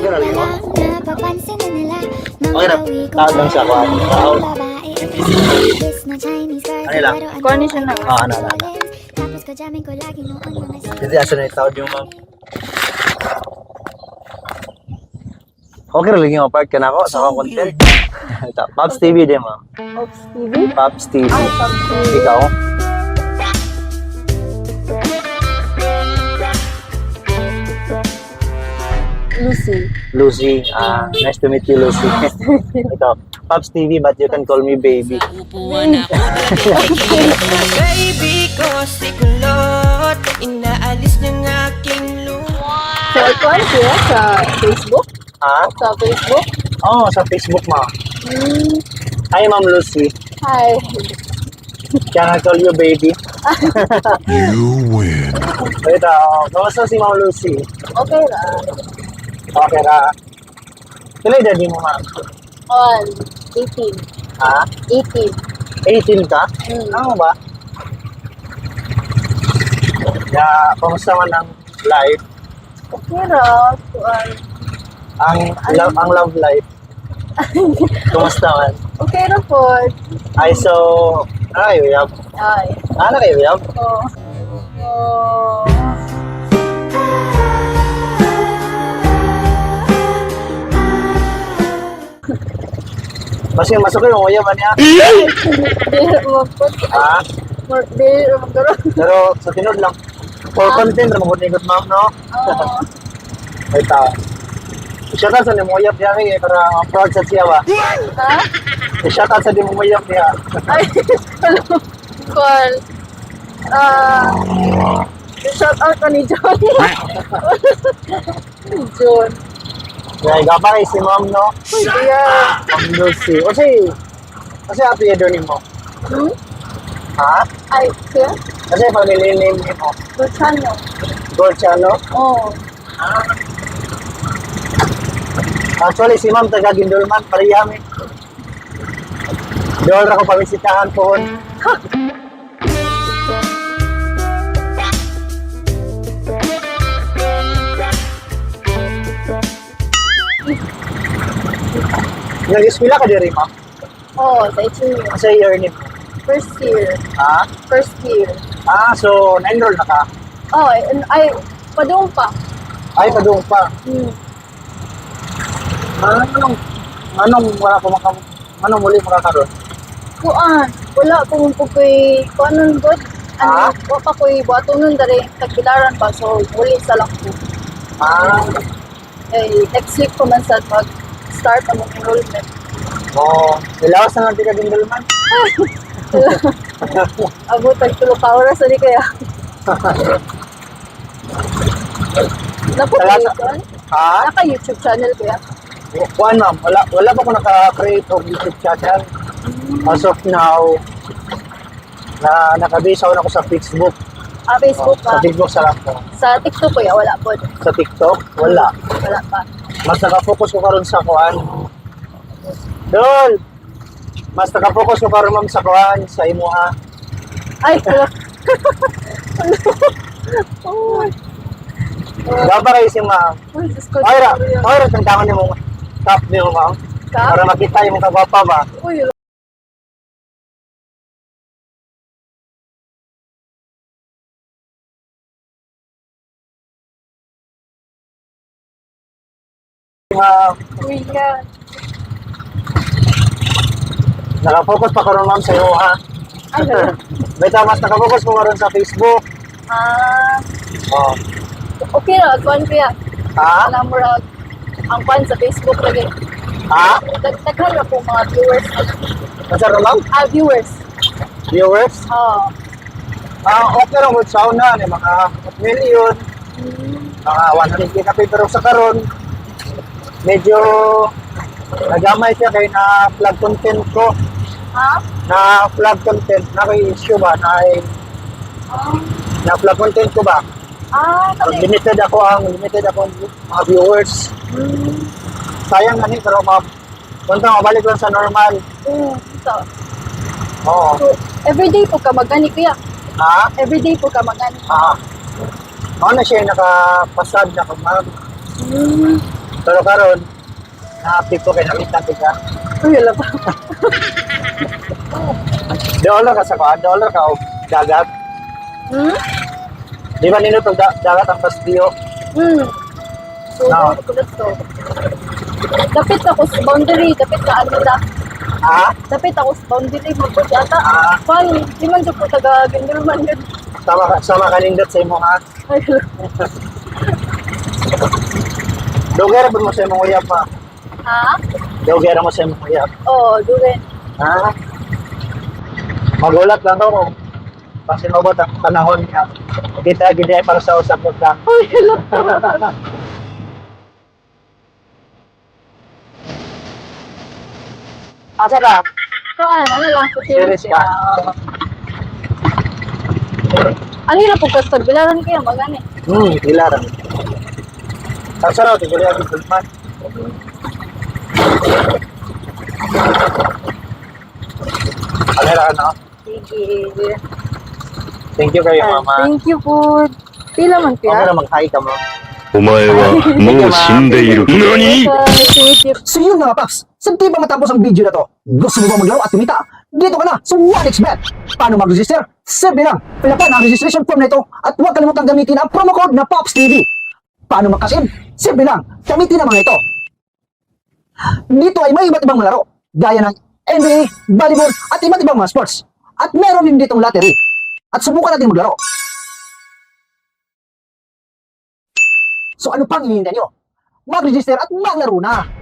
Okay na rin mo? Okay na. Tawag lang siya, kuha. Tawag. Ano lang? Siya na. Ah, ano, ano, ano. Lagi noon mga Hindi, asa na itawad yung ma'am. Okay rin yung apart ka na ako sa akong content. Pops TV din, ma'am. Pops TV. Pops TV. Ikaw? Lucy. Lucy. Ah, nice to meet you, Lucy. Ito, Pops TV, but you can call me baby. Baby ko si kulot Inaalis ng aking luha So, kuha siya sa Facebook? Ha? Sa Facebook? Oo, oh, sa Facebook, ma'am. Hmm. Hi, Ma'am Lucy. Hi. Can I call you baby? You win. Ito, oh, kamusta si Ma'am Lucy? Okay na. Okay ra. Kailan edad mo, ma'am? On 18. Ha? 18. 18 ka? Hmm. Ano ba? Ya, kamusta man ang life? Okay ra. Kuan. Ang love, ang love life. Kumusta man? Okay ra po. Ay, so, ay, uyab. Ay. Ano kayo, uyab? Oh. Oh. Masok yung? Dili mo. Ha? More dili mo garo. Pero sa tinod lang. For content, ramang ikot ma'am, no? Oh. Ay, ta. Shout out sa ni Moyap niya kay para proud sa siya ba? Ha? Shout out sa mo Moyap niya. Ay. Hello. Kuan. Ah. shout out ka ni John. John. Kaya gapa kay si ma'am, no? Yeah. Ma'am Lucy. Kasi, kasi year ni mo. Hmm? Ha? Ay, kaya? Kasi family name ni mo. Luciano. Gorchano. Oh. Actually, si ma'am taga Gindulman, pariyami. Doon ako pamisitahan po. Nag-eskwela ka diri, ma'am? Oh, sa Ichino. Kasi year ni. First year. Ha? First year. Ah, so, na-enroll na ka? Oh, ay, ay padung pa. Ay, padung pa. Hmm. Anong, anong wala ko maka, anong muli makakaroon? Kuan, wala ko mong pukoy, kuan nun god. Ah? Ano, wa pa ko'y buhato nun dari, tagbilaran pa, so muli sa lang ko. Ah, Eh, next week ko man sa mag-start ang enrollment. oh, ilawas na di ka Gindulman. Abo, tagtulo ka oras, hindi kaya. Naputi, Talaga- kuan? Ha? Naka-YouTube channel kaya? Kuan ma'am, wala, wala pa ko naka-create of YouTube channel. As of now, na nakabase ako na ako sa Facebook. Ah, Facebook Oh, sa. Facebook sa lang ko. Sa TikTok kuya, wala po. Sa TikTok, wala. Wala pa. Mas nakafocus ko karon sa kuan. Dol! Mas nakafocus ko karon ma'am sa kuan, sa imuha. Ay, wala. oh, Gaba kayo si ma'am. ko. Mayra, Mayra, tantangan niyo mong top niyo ma'am. Para makita yung kagwapa ba? Uy, Ma'am, uy, yan. nakafocus pa karon ma'am sa imuha. Ano? Beta mas nakafocus ko karon sa Facebook. Ah, Oh. okay na, kuan kuya. Ha? Alam mo ra, ang kuan sa Facebook lagi. Ha? Dagdagan na po mga viewers. Masa ro ma'am? Ah, viewers. Viewers? Oh. Ah, okay lang with sauna ni mga million, mga 100k ka pero sa karon medyo nagamay siya kay na plug content ko Ha? na plug content na kay issue ba na Ah, na plug content ko ba ah kami. limited ako ang limited ako mga viewers Hmm. sayang na ni pero ma punta mabalik lang sa normal Mm, so, oo so, everyday po ka magani kuya. ha Everyday po ka magani. ah ano na siya nakapasad na kag Hmm. Pero karon na-active ko kay nakita ka. Uy, wala pa. Dollar ka sa kuan, dollar ka o dagat. Hmm? Di ba nino to da- dagat ang Castillo? Hmm. So, No. ko to. Dapit ako sa boundary, dapit sa ano da. Ha? Dapit ako sa boundary mo po ata. Ah. Pan, di man jud ko taga Gindelman yun. Sama sama ka nindot sa imo ha. Ay, Dugay ra ba mo sa imong uyab pa? Ha? Dugay ra mo sa imong uyab. Oo, dure. Ha? Magulat lang ako kung kasi mabot ang panahon niya. Kita gid ay para sa usap ko lang. Uy, wala. Asa ka? So, ano, ano lang, sa Serious ka? Ano yun po custard? Bilaran kayo, magani. Hmm, ilaran. Ang sarap, tiguli ang gulman. Ano ra ano? Sige. Thank you kayo, mama. Thank you po. Pila man Ano kaya? na mag-hi ka mo? お前はもう死んでいる。何 Nice to meet you. So yun mga paps, sa di ba matapos ang video na to? Gusto mo ba maglaro at kumita? Dito ka na sa 1xBet. Paano mag-register? Simple lang. Pilapan ang registration form na ito at huwag kalimutang gamitin ang promo code na POPSTV. Paano mag-cash-in? Simple lang. Gamitin ang mga ito. Dito ay may iba't ibang laro. Gaya ng NBA, volleyball at iba't ibang mga sports. At meron din ditong lottery. At subukan natin maglaro. So ano pang hinihintay nyo? Mag-register at maglaro na!